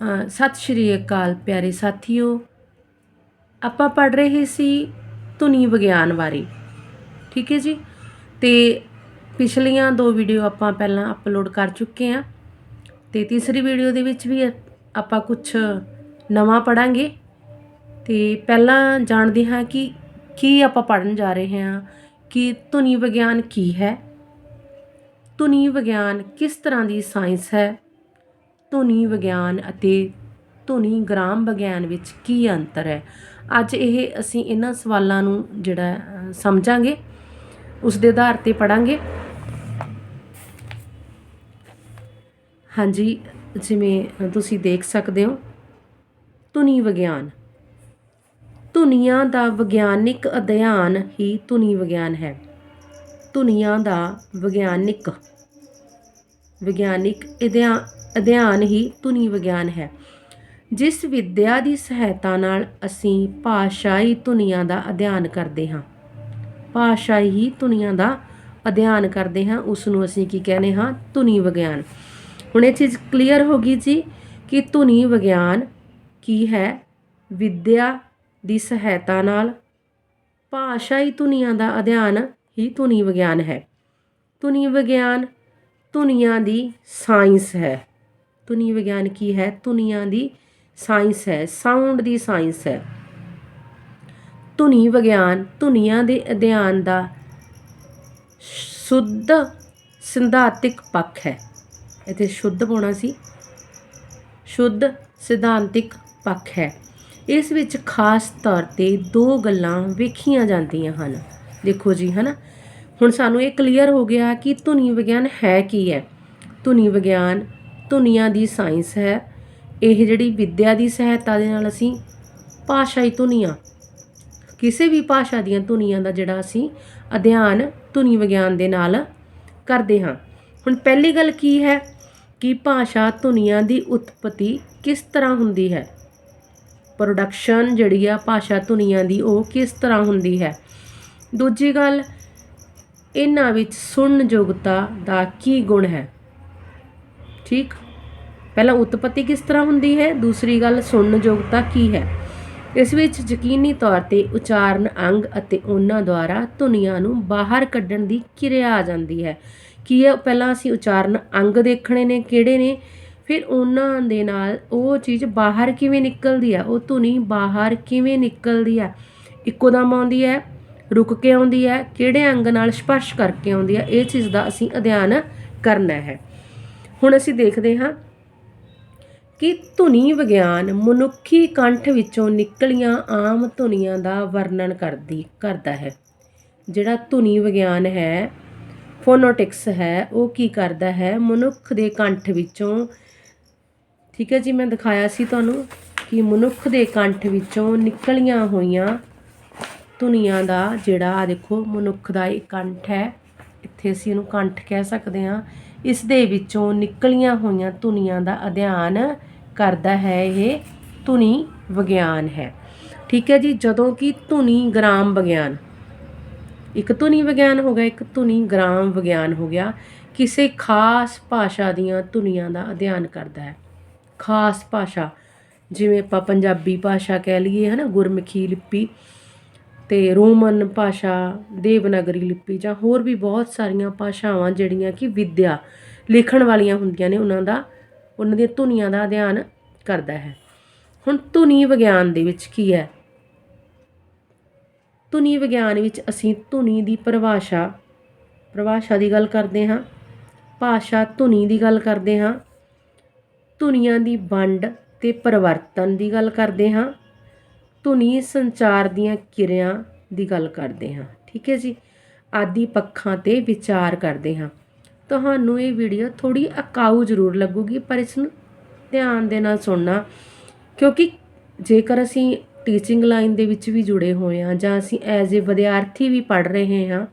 ਸਤਿ ਸ਼੍ਰੀ ਅਕਾਲ ਪਿਆਰੇ ਸਾਥੀਓ। ਆਪਾਂ ਪੜ ਰਹੇ ਸੀ ਧੁਨੀ ਵਿਗਿਆਨ ਬਾਰੇ, ਠੀਕ ਹੈ ਜੀ? ਤੇ ਪਿਛਲੀਆਂ ਦੋ ਵੀਡੀਓ ਆਪਾਂ ਪਹਿਲਾਂ ਅਪਲੋਡ ਕਰ ਚੁੱਕੇ ਹਾਂ ਤੇ ਤੀਸਰੀ ਵੀਡੀਓ ਦੇ ਵਿੱਚ ਵੀ ਆਪਾਂ ਕੁਝ ਨਵਾਂ ਪੜਾਂਗੇ ਤੇ ਪਹਿਲਾਂ ਜਾਣਦੇ ਹਾਂ ਕਿ ਕੀ ਆਪਾਂ ਪੜਨ ਜਾ ਰਹੇ ਹਾਂ, ਕਿ ਧੁਨੀ ਵਿਗਿਆਨ ਕੀ ਹੈ? ਧੁਨੀ ਵਿਗਿਆਨ ਕਿਸ ਤਰ੍ਹਾਂ ਦੀ ਸਾਇੰਸ ਹੈ? ਧੁਨੀ ਵਿਗਿਆਨ ਅਤੇ ਧੁਨੀ ਗ੍ਰਾਮ ਵਿਗਿਆਨ ਵਿੱਚ ਕੀ ਅੰਤਰ ਹੈ? ਅੱਜ ਇਹ ਅਸੀਂ ਇਹਨਾਂ ਸਵਾਲਾਂ ਨੂੰ ਜਿਹੜਾ ਸਮਝਾਂਗੇ। ਉਸ ਦੇ ਆਧਾਰ ਤੇ ਪੜਾਂਗੇ ਹਾਂਜੀ, ਜਿਵੇਂ ਤੁਸੀਂ ਦੇਖ ਸਕਦੇ ਹੋ, ਧੁਨੀ ਵਿਗਿਆਨ। ਧੁਨੀਆਂ ਦਾ ਵਿਗਿਆਨਿਕ ਅਧਿਐਨ ਹੀ ਧੁਨੀ ਵਿਗਿਆਨ ਹੈ। ਧੁਨੀਆਂ ਦਾ ਵਿਗਿਆਨਿਕ ਵਿਗਿਆਨਿਕ ਅਧਿਆ- ਅਧਿਐਨ ਹੀ ਧੁਨੀ ਵਿਗਿਆਨ ਹੈ। ਜਿਸ ਵਿਦਿਆ ਦੀ ਸਹਾਇਤਾ ਨਾਲ ਅਸੀਂ ਭਾਸ਼ਾਈ ਧੁਨੀਆਂ ਦਾ ਅਧਿਐਨ ਕਰਦੇ ਹਾਂ। ਭਾਸ਼ਾਈ ਹੀ ਧੁਨੀਆਂ ਦਾ ਅਧਿਐਨ ਕਰਦੇ ਹਾਂ ਉਸ ਨੂੰ ਅਸੀਂ ਕੀ ਕਹਿੰਦੇ ਹਾਂ? ਧੁਨੀ ਵਿਗਿਆਨ। ਹੁਣ ਇਹ ਚੀਜ਼ ਕਲੀਅਰ ਹੋ ਗਈ ਜੀ ਕਿ ਧੁਨੀ ਵਿਗਿਆਨ ਕੀ ਹੈ? ਵਿਦਿਆ ਦੀ ਸਹਾਇਤਾ ਨਾਲ ਭਾਸ਼ਾਈ ਧੁਨੀਆਂ ਦਾ ਅਧਿਐਨ ਹੀ ਧੁਨੀ ਵਿਗਿਆਨ ਹੈ। ਧੁਨੀ ਵਿਗਿਆਨ ਧੁਨੀਆਂ ਦੀ ਸਾਇੰਸ ਹੈ। ਧੁਨੀ ਵਿਗਿਆਨ ਕੀ ਹੈ? ਧੁਨੀਆਂ ਦੀ ਸਾਇੰਸ ਹੈ, ਸਾਊਂਡ ਦੀ ਸਾਇੰਸ ਹੈ। ਧੁਨੀ ਵਿਗਿਆਨ ਧੁਨੀਆਂ ਦੇ ਅਧਿਐਨ ਦਾ ਸ਼ੁੱਧ ਸਿਧਾਂਤਿਕ ਪੱਖ ਹੈ। ਇੱਥੇ ਸ਼ੁੱਧ ਪਾਉਣਾ ਸੀ। ਸ਼ੁੱਧ ਸਿਧਾਂਤਿਕ ਪੱਖ ਹੈ। ਇਸ ਵਿੱਚ ਖਾਸ ਤੌਰ ਤੇ ਦੋ ਗੱਲਾਂ ਵੇਖੀਆਂ ਜਾਂਦੀਆਂ ਹਨ। ਦੇਖੋ ਜੀ, ਹਨਾ? ਹੁਣ ਸਾਨੂੰ ਇਹ ਕਲੀਅਰ ਹੋ ਗਿਆ ਕਿ ਧੁਨੀ ਵਿਗਿਆਨ ਹੈ ਕੀ ਹੈ? ਧੁਨੀ ਵਿਗਿਆਨ ਧੁਨੀਆਂ ਦੀ ਸਾਇੰਸ ਹੈ। ਇਹ ਜਿਹੜੀ ਵਿੱਦਿਆ ਦੀ ਸਹਾਇਤਾ ਦੇ ਨਾਲ ਅਸੀਂ ਭਾਸ਼ਾਈ ਧੁਨੀਆਂ, ਕਿਸੇ ਵੀ ਭਾਸ਼ਾ ਦੀਆਂ ਧੁਨੀਆਂ ਦਾ ਜਿਹੜਾ ਅਸੀਂ ਅਧਿਐਨ, ਧੁਨੀ ਵਿਗਿਆਨ ਦੇ ਨਾਲ ਕਰਦੇ ਹਾਂ। ਹੁਣ ਪਹਿਲੀ ਗੱਲ ਕੀ ਹੈ ਕਿ ਭਾਸ਼ਾ ਧੁਨੀਆਂ ਦੀ ਉਤਪਤੀ ਕਿਸ ਤਰ੍ਹਾਂ ਹੁੰਦੀ ਹੈ? ਪ੍ਰੋਡਕਸ਼ਨ ਜਿਹੜੀ ਆ ਭਾਸ਼ਾ ਧੁਨੀਆਂ ਦੀ ਉਹ ਕਿਸ ਤਰ੍ਹਾਂ ਹੁੰਦੀ ਹੈ? ਦੂਜੀ ਗੱਲ, ਇਹਨਾਂ ਵਿੱਚ ਸੁਣਨਯੋਗਤਾ ਦਾ ਕੀ ਗੁਣ ਹੈ? ਠੀਕ? ਪਹਿਲਾਂ ਉਤਪਤੀ ਕਿਸ ਤਰ੍ਹਾਂ ਹੁੰਦੀ ਹੈ? ਦੂਸਰੀ ਗੱਲ, ਸੁਣਨਯੋਗਤਾ ਕੀ ਹੈ? ਇਸ ਵਿੱਚ ਯਕੀਨੀ ਤੌਰ ਤੇ ਉਚਾਰਨ ਅੰਗ ਅਤੇ ਉਹਨਾਂ ਦੁਆਰਾ ਧੁਨੀਆਂ ਨੂੰ ਬਾਹਰ ਕੱਢਣ ਦੀ ਕਿਰਿਆ ਆ ਜਾਂਦੀ ਹੈ। ਕੀ ਹੈ ਪਹਿਲਾਂ ਅਸੀਂ ਉਚਾਰਨ ਅੰਗ ਦੇਖਣੇ ਨੇ, ਕਿਹੜੇ ਨੇ? ਫਿਰ ਉਹਨਾਂ ਦੇ ਨਾਲ ਉਹ ਚੀਜ਼ ਬਾਹਰ ਕਿਵੇਂ ਨਿਕਲਦੀ ਆ ਉਹ ਧੁਨੀ ਬਾਹਰ ਕਿਵੇਂ ਨਿਕਲਦੀ ਆ ਇੱਕੋ ਦਮ ਆਉਂਦੀ ਹੈ, ਰੁਕ ਕੇ ਆਉਂਦੀ ਹੈ, ਕਿਹੜੇ ਅੰਗ ਨਾਲ ਸਪਰਸ਼ ਕਰਕੇ ਆਉਂਦੀ ਹੈ? ਇਹ ਚੀਜ਼ ਦਾ ਅਸੀਂ ਅਧਿਐਨ ਕਰਨਾ ਹੈ। ਹੁਣ ਅਸੀਂ ਦੇਖਦੇ ਹਾਂ ਕਿ ਧੁਨੀ ਵਿਗਿਆਨ ਮਨੁੱਖੀ ਕੰਠ ਵਿੱਚੋਂ ਨਿਕਲੀਆਂ ਆਮ ਧੁਨੀਆਂ ਦਾ ਵਰਣਨ ਕਰਦੀ, ਕਰਦਾ ਹੈ। ਜਿਹੜਾ ਧੁਨੀ ਵਿਗਿਆਨ ਹੈ ਫੋਨੋਟਿਕਸ ਹੈ, ਉਹ ਕੀ ਕਰਦਾ ਹੈ? ਮਨੁੱਖ ਦੇ ਕੰਠ ਵਿੱਚੋਂ, ਠੀਕ ਹੈ ਜੀ, ਮੈਂ ਦਿਖਾਇਆ ਸੀ ਤੁਹਾਨੂੰ ਕਿ ਮਨੁੱਖ ਦੇ ਕੰਠ ਵਿੱਚੋਂ ਨਿਕਲੀਆਂ ਹੋਈਆਂ ਧੁਨੀਆਂ ਦਾ ਜਿਹੜਾ ਆ ਦੇਖੋ, ਮਨੁੱਖ ਦਾ ਇਹ ਕੰਠ ਹੈ। ਇੱਥੇ ਅਸੀਂ ਇਹਨੂੰ ਕੰਠ ਕਹਿ ਸਕਦੇ ਹਾਂ। ਇਸ ਦੇ ਵਿੱਚੋਂ ਨਿਕਲੀਆਂ ਹੋਈਆਂ ਧੁਨੀਆਂ ਦਾ ਅਧਿਐਨ ਕਰਦਾ ਹੈ, ਇਹ ਧੁਨੀ ਵਿਗਿਆਨ ਹੈ। ਠੀਕ ਹੈ ਜੀ, ਜਦੋਂ ਕਿ ਧੁਨੀ ਗ੍ਰਾਮ ਵਿਗਿਆਨ। ਇੱਕ ਧੁਨੀ ਵਿਗਿਆਨ ਹੋ ਗਿਆ, ਇੱਕ ਧੁਨੀ ਗ੍ਰਾਮ ਵਿਗਿਆਨ ਹੋ ਗਿਆ। ਕਿਸੇ ਖਾਸ ਭਾਸ਼ਾ ਦੀਆਂ ਧੁਨੀਆਂ ਦਾ ਅਧਿਐਨ ਕਰਦਾ ਹੈ। ਖਾਸ ਭਾਸ਼ਾ, ਜਿਵੇਂ ਆਪਾਂ ਪੰਜਾਬੀ ਭਾਸ਼ਾ ਕਹਿ ਲਈਏ, ਹਨਾ, ਗੁਰਮੁਖੀ ਲਿਪੀ। ਅਤੇ ਰੋਮਨ ਭਾਸ਼ਾ, ਦੇਵਨਾਗਰੀ ਲਿਪੀ ਜਾਂ ਹੋਰ ਵੀ ਬਹੁਤ ਸਾਰੀਆਂ ਭਾਸ਼ਾਵਾਂ ਜਿਹੜੀਆਂ ਕਿ ਵਿੱਦਿਆ, ਲਿਖਣ ਵਾਲੀਆਂ ਹੁੰਦੀਆਂ ਨੇ, ਉਹਨਾਂ ਦਾ, ਉਹਨਾਂ ਦੀਆਂ ਧੁਨੀਆਂ ਦਾ ਅਧਿਐਨ ਕਰਦਾ ਹੈ। ਹੁਣ ਧੁਨੀ ਵਿਗਿਆਨ ਦੇ ਵਿੱਚ ਕੀ ਹੈ? ਧੁਨੀ ਵਿਗਿਆਨ ਵਿੱਚ ਅਸੀਂ ਧੁਨੀ ਦੀ ਪਰਿਭਾਸ਼ਾ ਪਰਿਭਾਸ਼ਾ ਦੀ ਗੱਲ ਕਰਦੇ ਹਾਂ, ਭਾਸ਼ਾ ਧੁਨੀ ਦੀ ਗੱਲ ਕਰਦੇ ਹਾਂ, ਧੁਨੀਆਂ ਦੀ ਵੰਡ ਤੇ ਪਰਿਵਰਤਨ ਦੀ ਗੱਲ ਕਰਦੇ ਹਾਂ ਧੁਨੀ ਸੰਚਾਰ ਦੀਆਂ ਕਿਰਿਆਂ ਦੀ ਗੱਲ ਕਰਦੇ ਹਾਂ, ਠੀਕ ਹੈ ਜੀ? ਆਦਿ ਪੱਖਾਂ ਤੇ ਵਿਚਾਰ ਕਰਦੇ ਹਾਂ। ਤੁਹਾਨੂੰ ਇਹ ਵੀਡੀਓ ਥੋੜੀ ਅਕਾਊ ਜ਼ਰੂਰ ਲੱਗੂਗੀ, ਪਰ ਇਸ ਨੂੰ ਧਿਆਨ ਦੇ ਨਾਲ ਸੁਣਨਾ, ਕਿਉਂਕਿ ਜੇਕਰ ਅਸੀਂ ਟੀਚਿੰਗ ਲਾਈਨ ਦੇ ਵਿੱਚ ਵੀ ਜੁੜੇ ਹੋਏ ਹਾਂ ਜਾਂ ਅਸੀਂ ਐਜ਼ ਅ ਵਿਦਿਆਰਥੀ ਵੀ ਪੜ ਰਹੇ ਹਾਂ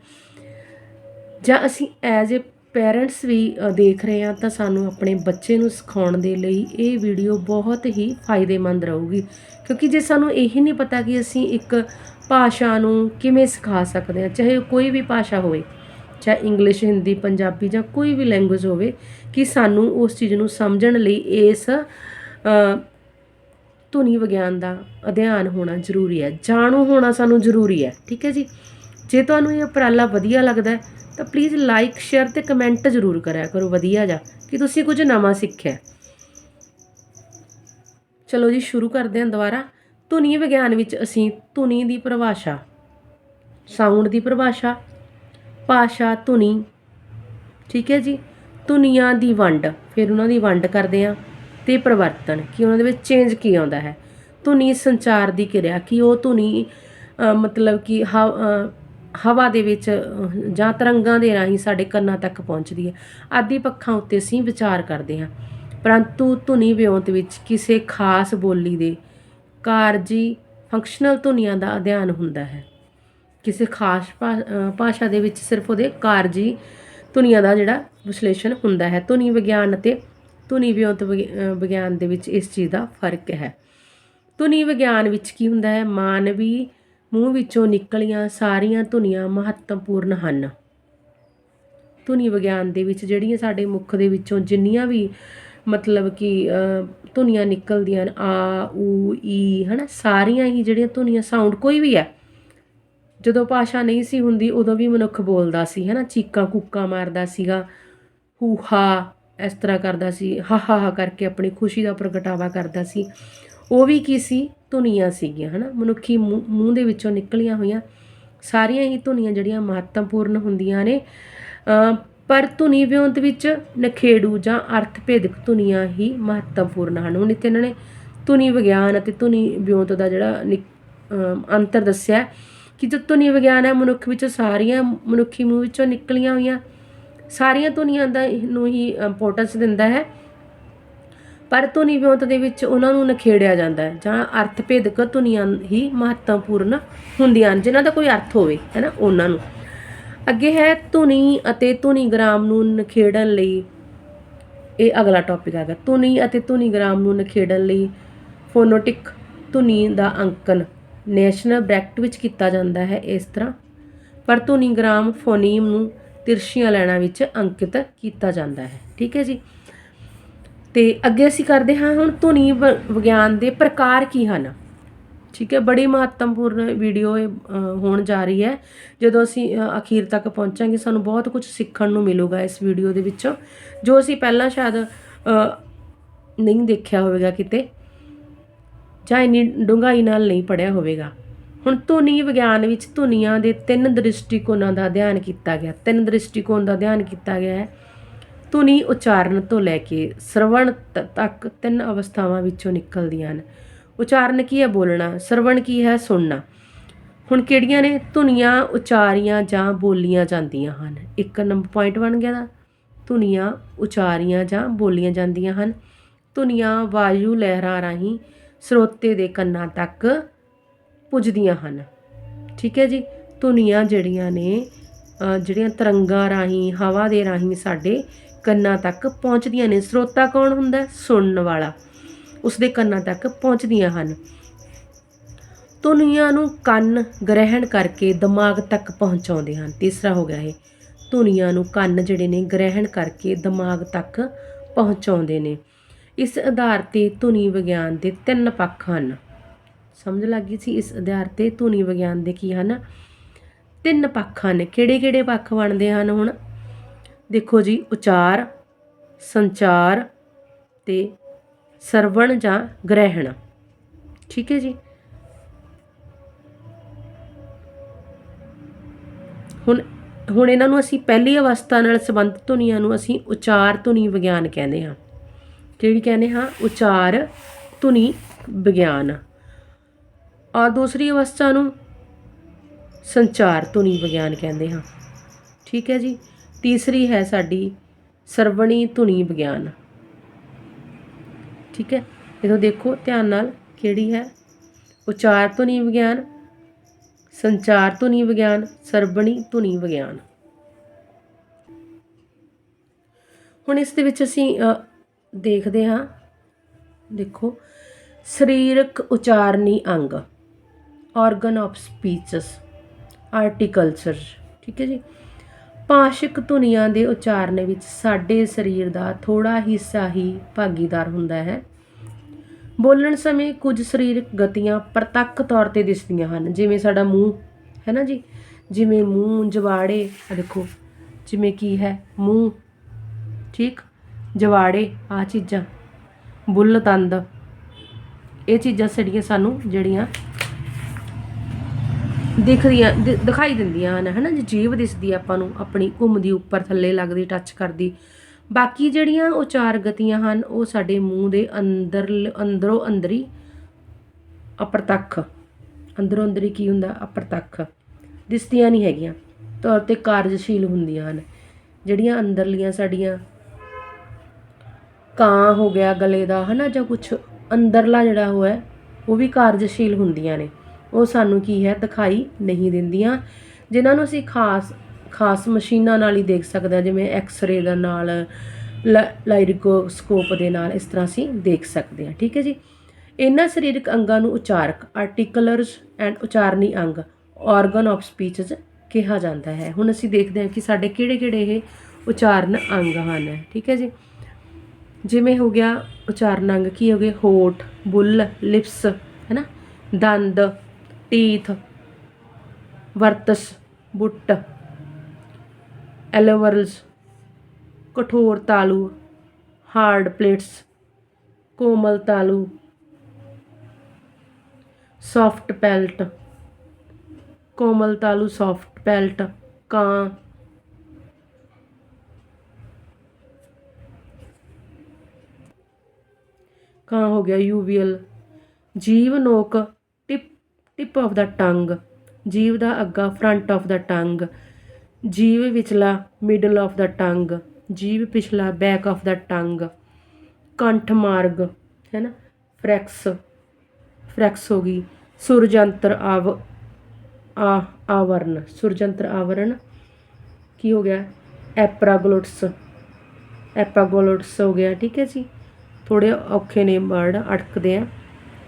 ਜਾਂ ਅਸੀਂ ਐਜ਼ ਅ ਪੇਰੈਂਟਸ ਵੀ ਦੇਖ ਰਹੇ ਹਾਂ ਤਾਂ ਸਾਨੂੰ ਆਪਣੇ ਬੱਚੇ ਨੂੰ ਸਿਖਾਉਣ ਦੇ ਲਈ ਇਹ ਵੀਡੀਓ ਬਹੁਤ ਹੀ ਫਾਇਦੇਮੰਦ ਰਹੂਗੀ। ਕਿਉਂਕਿ ਜੇ ਸਾਨੂੰ ਇਹ ਨਹੀਂ ਪਤਾ ਕਿ ਅਸੀਂ ਇੱਕ ਭਾਸ਼ਾ ਨੂੰ ਕਿਵੇਂ ਸਿਖਾ ਸਕਦੇ ਹਾਂ, ਚਾਹੇ ਉਹ ਕੋਈ ਵੀ ਭਾਸ਼ਾ ਹੋਵੇ, ਚਾਹੇ ਇੰਗਲਿਸ਼ ਹਿੰਦੀ ਪੰਜਾਬੀ ਜਾਂ ਕੋਈ ਵੀ ਲੈਂਗੁਏਜ ਹੋਵੇ, ਕਿ ਸਾਨੂੰ ਉਸ ਚੀਜ਼ ਨੂੰ ਸਮਝਣ ਲਈ ਇਸ ਧੁਨੀ ਵਿਗਿਆਨ ਦਾ ਅਧਿਐਨ ਹੋਣਾ ਜ਼ਰੂਰੀ ਹੈ। ਜਾਣੂ ਹੋਣਾ ਸਾਨੂੰ ਜ਼ਰੂਰੀ ਹੈ, ਠੀਕ ਹੈ ਜੀ? ਜੇ ਤੁਹਾਨੂੰ ਇਹ ਉਪਰਾਲਾ ਵਧੀਆ ਲੱਗਦਾ ਤਾਂ ਪਲੀਜ਼ ਲਾਈਕ ਸ਼ੇਅਰ ਤੇ ਕਮੈਂਟ ਜ਼ਰੂਰ ਕਰਿਆ ਕਰੋ, ਵਧੀਆ ਜਾ ਕਿ ਤੁਸੀਂ ਕੁਝ ਨਵਾਂ ਸਿੱਖਿਆ ਚਲੋ ਜੀ, ਸ਼ੁਰੂ ਕਰਦੇ ਹਾਂ ਦੁਬਾਰਾ। ਧੁਨੀ ਵਿਗਿਆਨ ਵਿੱਚ ਅਸੀਂ ਧੁਨੀ ਦੀ ਪਰਿਭਾਸ਼ਾ ਸਾਊਂਡ ਦੀ ਪਰਿਭਾਸ਼ਾ, ਭਾਸ਼ਾ, ਧੁਨੀ, ਠੀਕ ਹੈ ਜੀ? ਧੁਨੀਆਂ ਦੀ ਵੰਡ, ਫਿਰ ਉਹਨਾਂ ਦੀ ਵੰਡ ਕਰਦੇ ਹਾਂ, ਤੇ ਪਰਿਵਰਤਨ, ਕਿ ਉਹਨਾਂ ਦੇ ਵਿੱਚ ਚੇਂਜ ਕੀ ਆਉਂਦਾ ਹੈ? ਧੁਨੀ ਸੰਚਾਰ ਦੀ ਕਿਰਿਆ, ਕਿ ਉਹ ਧੁਨੀ ਮਤਲਬ ਕਿ ਹ- ਹਵਾ ਦੇ ਵਿੱਚ ਜਾਂ ਤਰੰਗਾਂ ਦੇ ਰਾਹੀਂ ਸਾਡੇ ਕੰਨਾਂ ਤੱਕ ਪਹੁੰਚਦੀ ਹੈ। ਆਦਿ ਪੱਖਾਂ ਉੱਤੇ ਅਸੀਂ ਵਿਚਾਰ ਕਰਦੇ ਹਾਂ। ਪਰੰਤੂ ਧੁਨੀ ਵਿਉਂਤ ਵਿੱਚ ਕਿਸੇ ਖਾਸ ਬੋਲੀ ਦੇ ਕਾਰਜੀ ਫੰਕਸ਼ਨਲ ਧੁਨੀਆਂ ਦਾ ਅਧਿਐਨ ਹੁੰਦਾ ਹੈ। ਕਿਸੇ ਖਾਸ ਭਾ- ਭਾਸ਼ਾ ਦੇ ਵਿੱਚ ਸਿਰਫ ਉਹਦੇ ਕਾਰਜੀ ਧੁਨੀਆਂ ਦਾ ਜਿਹੜਾ ਵਿਸ਼ਲੇਸ਼ਣ ਹੁੰਦਾ ਹੈ। ਧੁਨੀ ਵਿਗਿਆਨ ਅਤੇ ਧੁਨੀ ਵਿਉਂਤ ਵਿਗ- ਵਿਗਿਆਨ ਦੇ ਵਿੱਚ ਇਸ ਚੀਜ਼ ਦਾ ਫ਼ਰਕ ਹੈ। ਧੁਨੀ ਵਿਗਿਆਨ ਵਿੱਚ ਕੀ ਹੁੰਦਾ ਹੈ? ਮਾਨਵੀ ਮੂੰਹ ਵਿੱਚੋਂ ਨਿਕਲੀਆਂ ਸਾਰੀਆਂ ਧੁਨੀਆਂ ਮਹੱਤਵਪੂਰਨ ਹਨ। ਧੁਨੀ ਵਿਗਿਆਨ ਦੇ ਵਿੱਚ ਜਿਹੜੀਆਂ ਸਾਡੇ ਮੁੱਖ ਦੇ ਵਿੱਚੋਂ ਜਿੰਨੀਆਂ ਵੀ ਮਤਲਬ ਕਿ ਧੁਨੀਆਂ ਨਿਕਲਦੀਆਂ ਹਨ, ਆ ਊ ਈ, ਹਨਾ, ਸਾਰੀਆਂ ਹੀ ਜਿਹੜੀਆਂ ਧੁਨੀਆਂ ਸਾਊਂਡ ਕੋਈ ਵੀ ਹੈ, ਜਦੋਂ ਭਾਸ਼ਾ ਨਹੀਂ ਸੀ ਹੁੰਦੀ ਉਦੋਂ ਵੀ ਮਨੁੱਖ ਬੋਲਦਾ ਸੀ, ਹਨਾ, ਚੀਕਾਂ ਕੂਕਾਂ ਮਾਰਦਾ ਸੀਗਾ ਹੂ ਹਾ ਇਸ ਤਰ੍ਹਾਂ ਕਰਦਾ ਸੀ ਹਾ ਹਾ ਕਰਕੇ ਆਪਣੀ ਖੁਸ਼ੀ ਦਾ ਪ੍ਰਗਟਾਵਾ ਕਰਦਾ ਸੀ। ਉਹ ਵੀ ਕੀ ਸੀ? ਧੁਨੀਆਂ ਸੀਗੀਆਂ, ਹਨਾ? ਮਨੁੱਖੀ ਮੂੰਹ ਮੂੰਹ ਦੇ ਵਿੱਚੋਂ ਨਿਕਲੀਆਂ ਹੋਈਆਂ ਸਾਰੀਆਂ ਹੀ ਧੁਨੀਆਂ ਜਿਹੜੀਆਂ ਮਹੱਤਵਪੂਰਨ ਹੁੰਦੀਆਂ ਨੇ। ਪਰ ਧੁਨੀ ਵਿਉਂਤ ਵਿੱਚ ਨਖੇੜੂ ਜਾਂ ਅਰਥ ਭੇਦਕ ਧੁਨੀਆਂ ਹੀ ਮਹੱਤਵਪੂਰਨ ਹਨ। ਹੁਣ ਇੱਥੇ ਇਹਨਾਂ ਨੇ ਧੁਨੀ ਵਿਗਿਆਨ ਅਤੇ ਧੁਨੀ ਵਿਉਂਤ ਦਾ ਜਿਹੜਾ ਨਿ- ਅੰਤਰ ਦੱਸਿਆ ਕਿ ਜੋ ਧੁਨੀ ਵਿਗਿਆਨ ਹੈ, ਮਨੁੱਖ ਵਿੱਚ ਸਾਰੀਆਂ, ਮਨੁੱਖੀ ਮੂੰਹ ਵਿੱਚੋਂ ਨਿਕਲੀਆਂ ਹੋਈਆਂ ਸਾਰੀਆਂ ਧੁਨੀਆਂ ਦਾ ਨੂੰ ਹੀ ਇੰਪੋਰਟੈਂਸ ਦਿੰਦਾ ਹੈ। ਪਰ ਧੁਨੀ ਵਿਉਂਤ ਦੇ ਵਿੱਚ ਉਹਨਾਂ ਨੂੰ ਨਖੇੜਿਆ ਜਾਂਦਾ ਹੈ, ਜਾਂ ਅਰਥ ਭੇਦਕ ਧੁਨੀਆਂ ਹੀ ਮਹੱਤਵਪੂਰਨ ਹੁੰਦੀਆਂ ਹਨ, ਜਿਨ੍ਹਾਂ ਦਾ ਕੋਈ ਅਰਥ ਹੋਵੇ ਹੈ ਨਾ ਉਹਨਾਂ ਨੂੰ। ਅੱਗੇ ਹੈ ਧੁਨੀ ਅਤੇ ਧੁਨੀ ਗ੍ਰਾਮ ਨੂੰ ਨਖੇੜਨ ਲਈ, ਇਹ ਅਗਲਾ ਟੌਪਿਕ ਹੈਗਾ। ਧੁਨੀ ਅਤੇ ਧੁਨੀ ਗ੍ਰਾਮ ਨੂੰ ਨਖੇੜਨ ਲਈ ਫੋਨੋਟਿਕ ਧੁਨੀ ਦਾ ਅੰਕਨ ਨੈਸ਼ਨਲ ਬ੍ਰੈਕਟ ਵਿੱਚ ਕੀਤਾ ਜਾਂਦਾ ਹੈ ਇਸ ਤਰ੍ਹਾਂ। ਪਰ ਧੁਨੀਗ੍ਰਾਮ ਫੋਨੀਮ ਨੂੰ ਤਿਰਸ਼ੀਆਂ ਲੈਣਾ ਵਿੱਚ ਅੰਕਿਤ ਕੀਤਾ ਜਾਂਦਾ ਹੈ। ਠੀਕ ਹੈ ਜੀ? ਤੇ ਅੱਗੇ ਅਸੀਂ ਕਰਦੇ ਹਾਂ ਹੁਣ ਧੁਨੀ ਵ- ਵਿਗਿਆਨ ਦੇ ਪ੍ਰਕਾਰ ਕੀ ਹਨ। ਠੀਕ ਹੈ, ਬੜੀ ਮਹੱਤਵਪੂਰਨ ਵੀਡੀਓ ਇਹ ਹੋਣ ਜਾ ਰਹੀ ਹੈ। ਜਦੋਂ ਅਸੀਂ ਅਖੀਰ ਤੱਕ ਪਹੁੰਚਾਂਗੇ, ਸਾਨੂੰ ਬਹੁਤ ਕੁਝ ਸਿੱਖਣ ਨੂੰ ਮਿਲੂਗਾ ਇਸ ਵੀਡੀਓ ਦੇ ਵਿੱਚੋਂ। ਜੋ ਅਸੀਂ ਪਹਿਲਾਂ ਸ਼ਾਇਦ ਨਹੀਂ ਦੇਖਿਆ ਹੋਵੇਗਾ ਕਿਤੇ, ਜਾਂ ਇੰਨੀ ਡੂੰਘਾਈ ਨਾਲ ਨਹੀਂ ਪੜਿਆ ਹੋਵੇਗਾ। ਹੁਣ ਧੁਨੀ ਵਿਗਿਆਨ ਵਿੱਚ ਧੁਨੀਆਂ ਦੇ ਤਿੰਨ ਦ੍ਰਿਸ਼ਟੀਕੋਣਾਂ ਦਾ ਅਧਿਐਨ ਕੀਤਾ ਗਿਆ। ਤਿੰਨ ਦ੍ਰਿਸ਼ਟੀਕੋਣ ਦਾ ਅਧਿਐਨ ਕੀਤਾ ਗਿਆ ਹੈ। ਧੁਨੀ ਉਚਾਰਨ ਤੋਂ ਲੈ ਕੇ ਸਰਵਣ ਤ- ਤੱਕ ਤਿੰਨ ਅਵਸਥਾਵਾਂ ਵਿੱਚੋਂ ਨਿਕਲਦੀਆਂ ਹਨ। ਉਚਾਰਨ ਕੀ ਹੈ ਬੋਲਣਾ? ਸਰਵਣ ਕੀ ਹੈ? ਸੁਣਨਾ। ਹੁਣ ਕਿਹੜੀਆਂ ਨੇ? ਧੁਨੀਆਂ, ਉਚਾਰੀਆਂ ਜਾਂ ਬੋਲੀਆਂ ਜਾਂਦੀਆਂ ਹਨ। ਇੱਕ ਨੰਬਰ ਪੁਆਇੰਟ ਬਣ ਗਿਆ ਦਾ ਧੁਨੀਆਂ, ਉਚਾਰੀਆਂ ਜਾਂ ਬੋਲੀਆਂ ਜਾਂਦੀਆਂ ਹਨ। ਧੁਨੀਆਂ ਵਾਯੂ ਲਹਿਰਾਂ ਰਾਹੀਂ ਸਰੋਤੇ ਦੇ ਕੰਨਾਂ ਤੱਕ ਪੁੱਜਦੀਆਂ ਹਨ। ਠੀਕ ਹੈ ਜੀ? ਧੁਨੀਆਂ ਜਿਹੜੀਆਂ ਨੇ ਜਿਹੜੀਆਂ ਤਰੰਗਾਂ ਰਾਹੀਂ, ਹਵਾ ਦੇ ਰਾਹੀਂ ਸਾਡੇ ਕੰਨਾਂ ਤੱਕ ਪਹੁੰਚਦੀਆਂ ਨੇ। ਸਰੋਤਾ ਕੌਣ ਹੁੰਦਾ? ਸੁਣਨ ਵਾਲਾ। ਉਸ ਦੇ ਕੰਨਾਂ ਤੱਕ ਪਹੁੰਚਦੀਆਂ ਹਨ। ਧੁਨੀਆਂ ਨੂੰ ਕੰਨ ਗ੍ਰਹਿਣ ਕਰਕੇ ਦਿਮਾਗ ਤੱਕ ਪਹੁੰਚਾਉਂਦੇ ਹਨ। ਤੀਸਰਾ ਹੋ ਗਿਆ ਇਹ। ਧੁਨੀਆਂ ਨੂੰ ਕੰਨ ਜਿਹੜੇ ਨੇ, ਗ੍ਰਹਿਣ ਕਰਕੇ ਦਿਮਾਗ ਤੱਕ ਪਹੁੰਚਾਉਂਦੇ ਨੇ। ਇਸ ਆਧਾਰ ਤੇ ਧੁਨੀ ਵਿਗਿਆਨ ਦੇ ਤਿੰਨ ਪੱਖ ਹਨ। ਸਮਝ ਲੱਗੀ ਸੀ? ਇਸ ਆਧਾਰ ਤੇ ਧੁਨੀ ਵਿਗਿਆਨ ਦੇ ਕੀ ਹਨ? ਤਿੰਨ ਪੱਖ ਹਨ। ਕਿਹੜੇ ਕਿਹੜੇ ਪੱਖ ਬਣਦੇ ਹਨ ਹੁਣ? ਦੇਖੋ ਜੀ, ਉਚਾਰ, ਸੰਚਾਰ ਤੇ ਸਰਵਣ ਜਾਂ ਗ੍ਰਹਿਣ। ਠੀਕ ਹੈ ਜੀ? ਹੁਣ ਹੁਣ ਇਹਨਾਂ ਨੂੰ ਅਸੀਂ ਪਹਿਲੀ ਅਵਸਥਾ ਨਾਲ ਸੰਬੰਧਿਤ ਧੁਨੀਆਂ ਨੂੰ ਅਸੀਂ ਉਚਾਰ ਧੁਨੀ ਵਿਗਿਆਨ ਕਹਿੰਦੇ ਹਾਂ। ਕਿਹੜੀ ਕਹਿੰਦੇ ਹਾਂ? ਉਚਾਰ ਧੁਨੀ ਵਿਗਿਆਨ। ਔਰ ਦੂਸਰੀ ਅਵਸਥਾ ਨੂੰ ਸੰਚਾਰ ਧੁਨੀ ਵਿਗਿਆਨ ਕਹਿੰਦੇ ਹਾਂ। ਠੀਕ ਹੈ ਜੀ? ਤੀਸਰੀ ਹੈ ਸਾਡੀ ਸਰਵਣੀ ਧੁਨੀ ਵਿਗਿਆਨ। ਠੀਕ ਹੈ? ਇਹੋ ਦੇਖੋ, ਧਿਆਨ ਨਾਲ ਕਿਹੜੀ ਹੈ? ਉਚਾਰ ਧੁਨੀ ਵਿਗਿਆਨ, ਸੰਚਾਰ ਧੁਨੀ ਵਿਗਿਆਨ, ਸਰਵਣੀ ਧੁਨੀ ਵਿਗਿਆਨ। ਹੁਣ ਇਸ ਦੇ ਵਿੱਚ ਅਸੀਂ ਦੇਖਦੇ ਹਾਂ। ਦੇਖੋ, ਸਰੀਰਕ ਉਚਾਰਨੀ ਅੰਗ ਆਰਗਨ ਆਫ ਸਪੀਚਸ ਆਰਟੀਕਲਚਰ ਠੀਕ ਹੈ ਜੀ? ਭਾਸ਼ਿਕ ਧੁਨੀਆਂ ਦੇ ਉਚਾਰਨ ਵਿੱਚ ਸਾਡੇ ਸਰੀਰ ਦਾ ਥੋੜਾ ਹਿੱਸਾ ਹੀ ਭਾਗੀਦਾਰ ਹੁੰਦਾ ਹੈ। ਬੋਲਣ ਸਮੇਂ ਕੁਝ ਸਰੀਰਕ ਗਤੀਆਂ ਪ੍ਰਤੱਖ ਤੌਰ ਤੇ ਦਿਸਦੀਆਂ ਹਨ। ਜਿਵੇਂ ਸਾਡਾ ਮੂੰਹ, ਹੈ ਨਾ ਜੀ? ਜਿਵੇਂ ਮੂੰਹ, ਜਵਾੜੇ ਆ ਦੇਖੋ, ਜਿਵੇਂ ਕੀ ਹੈ? ਮੂੰਹ, ਠੀਕ? ਜਵਾੜੇ ਆ ਚੀਜ਼ਾਂ। ਬੁੱਲ ਤੰਦ। ਇਹ ਚੀਜ਼ਾਂ ਸਾਡੀਆਂ ਸਾਨੂੰ ਜਿਹੜੀਆਂ ਦਿਖਦੀਆਂ ਦਿਖਾਈ ਦਿੰਦੀਆਂ ਹਨ, ਹਨਾ, ਜੀ ਜੀਵ ਦਿਸਦੀ ਆਪਾਂ ਨੂੰ, ਆਪਣੀ ਘੁੰਮਦੀ ਉੱਪਰ, ਥੱਲੇ ਲੱਗਦੀ ਟੱਚ ਕਰਦੀ। ਬਾਕੀ ਜਿਹੜੀਆਂ ਉਚਾਰ ਗਤੀਆਂ ਹਨ, ਉਹ ਸਾਡੇ ਮੂੰਹ ਦੇ ਅੰਦਰ, ਅੰਦਰੋਂ ਅੰਦਰੀ ਅਪਰਤੱਖ ਅੰਦਰੋਂ ਅੰਦਰੀ ਕੀ ਹੁੰਦਾ? ਅਪਰਤੱਖ ਦਿਸਦੀਆਂ ਨਹੀਂ ਹੈਗੀਆਂ। ਤੌਰ ਤੇ ਕਾਰਜਸ਼ੀਲ ਹੁੰਦੀਆਂ ਹਨ। ਜਿਹੜੀਆਂ ਅੰਦਰਲੀਆਂ ਸਾਡੀਆਂ ਕਾਂ ਹੋ ਗਿਆ, ਗਲੇ ਦਾ, ਹਨਾ, ਜਾਂ ਕੁਝ ਅੰਦਰਲਾ ਜਿਹੜਾ ਉਹ ਹੈ, ਉਹ ਵੀ ਕਾਰਜਸ਼ੀਲ ਹੁੰਦੀਆਂ ਨੇ। ਉਹ ਸਾਨੂੰ ਕੀ ਹੈ? ਦਿਖਾਈ ਨਹੀਂ ਦਿੰਦੀਆਂ। ਜਿਨ੍ਹਾਂ ਨੂੰ ਅਸੀਂ ਖਾਸ ਖਾਸ ਮਸ਼ੀਨਾਂ ਨਾਲ ਹੀ ਦੇਖ ਸਕਦੇ ਹਾਂ ਜਿਵੇਂ ਐਕਸ-ਰੇ ਦਾ ਨਾਲ ਲਾਇਰੋਸਕੋਪ ਦੇ ਨਾਲ ਇਸ ਤਰ੍ਹਾਂ ਅਸੀਂ ਦੇਖ ਸਕਦੇ ਹਾਂ। ਠੀਕ ਹੈ ਜੀ? ਇਹਨਾਂ ਸਰੀਰਕ ਅੰਗਾਂ ਨੂੰ ਉਚਾਰਕ ਆਰਟੀਕਲਰਸ ਐਂਡ ਉਚਾਰਨੀ ਅੰਗ ਆਰਗਨ ਆਫ ਸਪੀਚਸ ਕਿਹਾ ਜਾਂਦਾ ਹੈ। ਹੁਣ ਅਸੀਂ ਦੇਖਦੇ ਹਾਂ ਕਿ ਸਾਡੇ ਕਿਹੜੇ-ਕਿਹੜੇ ਇਹ ਉਚਾਰਨ ਅੰਗ ਹਨ। ਠੀਕ ਹੈ ਜੀ? ਜਿਵੇਂ ਹੋ ਗਿਆ ਉਚਾਰਨ ਅੰਗ, ਕੀ ਹੋ ਗਏ? ਹੋਠ, ਬੁੱਲ, ਲਿਪਸ ਹੈਨਾ ਦੰਦ ਟੀਥ ਵਰਤਸ ਬੁੱਟ ਐਲੋਵਰਲਸ ਕਠੋਰ ਤਾਲੂ ਹਾਰਡ ਪਲੇਟਸ ਕੋਮਲ ਤਾਲੂ ਸੌਫਟ ਪੈਲਟ ਕੋਮਲ ਤਾਲੂ ਸੌਫਟ ਪੈਲਟ ਕਾਂ ਕਾਂ ਹੋ ਗਿਆ ਯੂਵੀਅਲ ਜੀਵ ਨੋਕ ਟਿਪ ਟਿਪ ਆਫ ਦਾ ਟੰਗ ਜੀਵ ਦਾ ਅੱਗਾ ਫਰੰਟ ਆਫ ਦਾ ਟੰਗ ਜੀਵ ਵਿਚਲਾ ਮਿਡਲ ਆਫ ਦਾ ਟੰਗ ਜੀਵ ਪਿਛਲਾ ਬੈਕ ਆਫ ਦਾ ਟੰਗ ਕੰਠ ਮਾਰਗ, ਹੈ ਨਾ ਫ੍ਰੈਕਸ ਫ੍ਰੈਕਸ ਹੋ ਗਈ, ਸੁਰਜੰਤਰ ਆਵ, ਆ, ਆਵਰਨ, ਸੁਰਜੰਤਰ ਆਵਰਣ ਕੀ ਹੋ ਗਿਆ, ਐਪਰਾਗਲੋਟਸ ਐਪਾਗੋਲੋਟਸ ਹੋ ਗਿਆ, ਠੀਕ ਹੈ ਜੀ ਥੋੜੇ ਔਖੇ ਨੇ ਵਰਡ ਅਟਕਦੇ ਆ,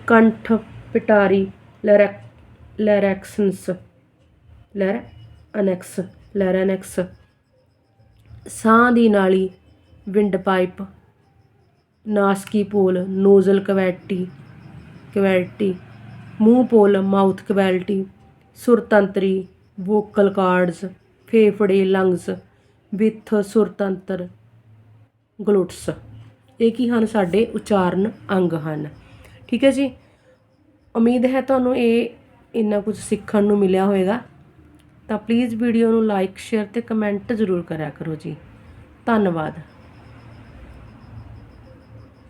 ਕੰਠ, ਪਿਟਾਰੀ ਲੈਰੈਕ ਲੈਰੈਕਸਨਸ ਲੈਰ ਅਨੈਕਸ ਲੈਰੈਨੈਕਸ ਸਾਹ ਦੀ ਨਾਲੀ ਵਿੰਡ ਪਾਈਪ ਨਾਸਕੀ ਪੋਲ ਨੋਜ਼ਲ ਕਵੈਟੀ ਕਵੈਟੀ ਮੂੰਹ ਪੋਲ ਮਾਊਥ ਕਵੈਲਟੀ ਸੁਰਤੰਤਰੀ ਵੋਕਲ ਕਾਰਡਸ ਫੇਫੜੇ ਲੰਗਸ ਵਿਥ ਸੁਰਤੰਤਰ ਗਲੋਟਸ ਇਹ ਕੀ ਹਨ ਸਾਡੇ ਉਚਾਰਨ ਅੰਗ ਹਨ ਠੀਕ ਹੈ ਜੀ ਉਮੀਦ ਹੈ ਤੁਹਾਨੂੰ ਇਹ ਇੰਨਾ ਕੁਝ ਸਿੱਖਣ ਨੂੰ ਮਿਲਿਆ ਹੋਵੇਗਾ। ਤਾਂ ਪਲੀਜ਼ ਵੀਡੀਓ ਨੂੰ ਲਾਈਕ ਸ਼ੇਅਰ ਤੇ ਕਮੈਂਟ ਜ਼ਰੂਰ ਕਰਿਆ ਕਰੋ ਜੀ। ਧੰਨਵਾਦ।